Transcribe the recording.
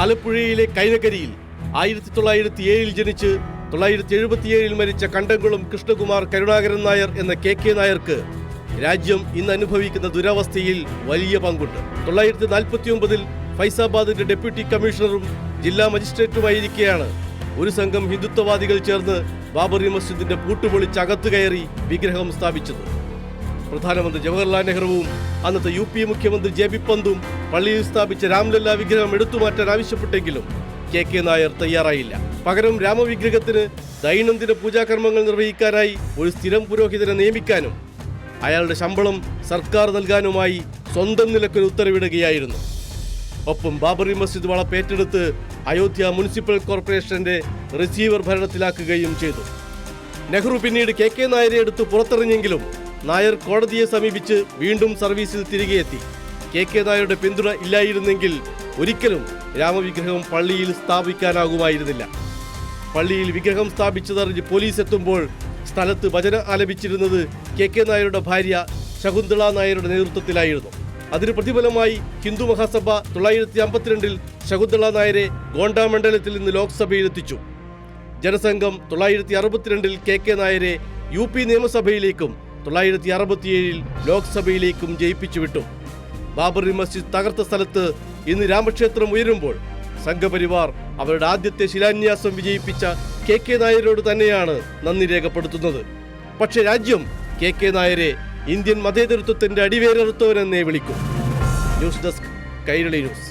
ആലപ്പുഴയിലെ കൈനകരിയിൽ ആയിരത്തി തൊള്ളായിരത്തി ഏഴിൽ ജനിച്ച് തൊള്ളായിരത്തി എഴുപത്തിയേഴിൽ മരിച്ച കണ്ടംകുളം കൃഷ്ണകുമാർ കരുണാകരൻ നായർ എന്ന കെ കെ നായർക്ക് രാജ്യം ഇന്ന് അനുഭവിക്കുന്ന ദുരവസ്ഥയിൽ വലിയ പങ്കുണ്ട്. തൊള്ളായിരത്തി നാൽപ്പത്തി ഒമ്പതിൽ ഫൈസാബാദിന്റെ ഡെപ്യൂട്ടി കമ്മീഷണറും ജില്ലാ മജിസ്ട്രേറ്റുമായിരിക്കെയാണ് ഒരു സംഘം ഹിന്ദുത്വവാദികൾ ചേർന്ന് ബാബറി മസ്ജിദിന്റെ പൂട്ടുപൊളിച്ച് അകത്തു കയറി വിഗ്രഹം സ്ഥാപിച്ചത്. പ്രധാനമന്ത്രി ജവഹർലാൽ നെഹ്റുവും അന്നത്തെ യു പി മുഖ്യമന്ത്രി ജെ ബി പന്തും പള്ളിയിൽ സ്ഥാപിച്ച രാംലല്ല വിഗ്രഹം എടുത്തുമാറ്റാൻ ആവശ്യപ്പെട്ടെങ്കിലും കെ കെ നായർ തയ്യാറായില്ല. പകരം രാമവിഗ്രഹത്തിന് ദൈനംദിന പൂജാകർമ്മങ്ങൾ നിർവഹിക്കാനായി ഒരു സ്ഥിരം പുരോഹിതനെ നിയമിക്കാനും അയാളുടെ ശമ്പളം സർക്കാർ നൽകാനുമായി സ്വന്തം നിലക്കൊരു ഉത്തരവിടുകയായിരുന്നു. ഒപ്പം ബാബറി മസ്ജിദ് വളപ്പ് ഏറ്റെടുത്ത് അയോധ്യ മുനിസിപ്പൽ കോർപ്പറേഷന്റെ റിസീവർ ഭരണത്തിലാക്കുകയും ചെയ്തു. നെഹ്റു പിന്നീട് കെ കെ നായരെ എടുത്ത് പുറത്തിറങ്ങിയെങ്കിലും നായർ കോടതിയെ സമീപിച്ച് വീണ്ടും സർവീസിൽ തിരികെ എത്തി. കെ കെ നായരുടെ പിന്തുണ ഇല്ലായിരുന്നെങ്കിൽ ഒരിക്കലും രാമവിഗ്രഹം പള്ളിയിൽ സ്ഥാപിക്കാനാകുമായിരുന്നില്ല. പള്ളിയിൽ വിഗ്രഹം സ്ഥാപിച്ചതറിഞ്ഞ് പോലീസ് എത്തുമ്പോൾ സ്ഥലത്ത് ഭജന ആലപിച്ചിരുന്നത് കെ കെ നായരുടെ ഭാര്യ ശകുന്തള നായരുടെ നേതൃത്വത്തിലായിരുന്നു. അതിന് പ്രതിഫലമായി ഹിന്ദു മഹാസഭ തൊള്ളായിരത്തി അമ്പത്തിരണ്ടിൽ ശകുന്തള നായരെ ഗോണ്ട മണ്ഡലത്തിൽ നിന്ന് ലോക്സഭയിലെത്തിച്ചു. ജനസംഘം തൊള്ളായിരത്തി അറുപത്തിരണ്ടിൽ കെ കെ നായരെ യു പി നിയമസഭയിലേക്കും തൊള്ളായിരത്തി അറുപത്തിയേഴിൽ ലോക്സഭയിലേക്കും ജയിപ്പിച്ചു വിട്ടു. ബാബറി മസ്ജിദ് തകർത്ത സ്ഥലത്ത് ഇന്ന് രാമക്ഷേത്രം ഉയരുമ്പോൾ സംഘപരിവാർ അവരുടെ ആദ്യത്തെ ശിലാന്യാസം വിജയിപ്പിച്ച കെ കെ നായരോട് തന്നെയാണ് നന്ദി രേഖപ്പെടുത്തുന്നത്. പക്ഷെ രാജ്യം കെ കെ നായരെ ഇന്ത്യൻ മതേതരത്വത്തിന്റെ അടിവേരറുത്തവനെന്നേ വിളിക്കും. News desk Kairali news.